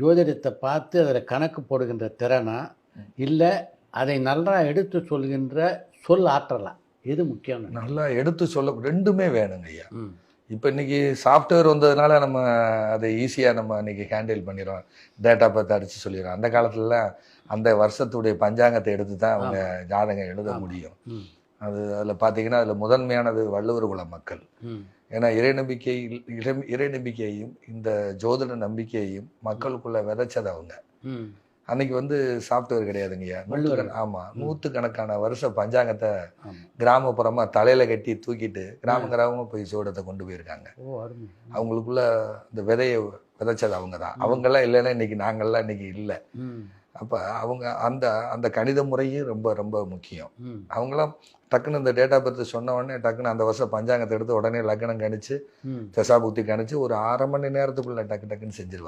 ஜோதிடத்தை பார்த்து அதில் கணக்கு போடுகின்ற திறனா இல்லை அதை நல்லா எடுத்து சொல்கின்ற சொல் ஆற்றலா? எது முக்கியம் நல்லா எடுத்து சொல்ல ரெண்டுமே வேணுங்க ஐயா. இப்போ இன்னைக்கு சாஃப்ட்வேர் வந்ததுனால நம்ம அதை ஈஸியாக நம்ம இன்னைக்கு ஹேண்டில் பண்ணிடுறோம். டேட்டா பார்த்து அடித்து சொல்லிடுறோம். அந்த காலத்துலலாம் அந்த வருஷத்துடைய பஞ்சாங்கத்தை எடுத்து தான் அவங்க ஜாதகம் எழுத. முடியும். அது அதில் பார்த்தீங்கன்னா அதில் முதன்மையானது வள்ளுவர் குல மக்கள். ஏன்னா இறை நம்பிக்கை இறை இறை நம்பிக்கையையும் இந்த ஜோதிட நம்பிக்கையையும் மக்களுக்குள்ள விதைச்சது அவங்க. அன்னைக்கு வந்து சாஃப்ட்வேர் கிடையாதுங்கய்யா. வள்ளுவர். நூற்றுக்கண- ஆமா நூற்றுக்கணக்கான வருஷ பஞ்சாங்கத்தை ஆமாம் கிராமப்புறமா தலையில கட்டி தூக்கிட்டு கிராம கிராமமா போய் சோடத்தை கொண்டு போயிருக்காங்க. அவங்களுக்குள்ள இந்த விதையை விதைச்சது அவங்க தான் அவங்கெல்லாம் இல்லைன்னா இன்னைக்கு நாங்கெல்லாம் இன்னைக்கு இல்லை. அப்போ அவங்க அந்த அந்த கணித முறையும் ரொம்ப ரொம்ப முக்கியம். அவங்களாம் டக்குன்னு இந்த டேட்டா பற்றி சொன்ன உடனே டக்குன்னு அந்த வருஷம் பஞ்சாங்கத்தை எடுத்து உடனே லக்னம் கணிச்சு ம். தசா புத்தி கணிச்சு ஒரு அரை மணி நேரத்துக்குள்ள டக்கு டக்குன்னு செஞ்சிருவாங்க.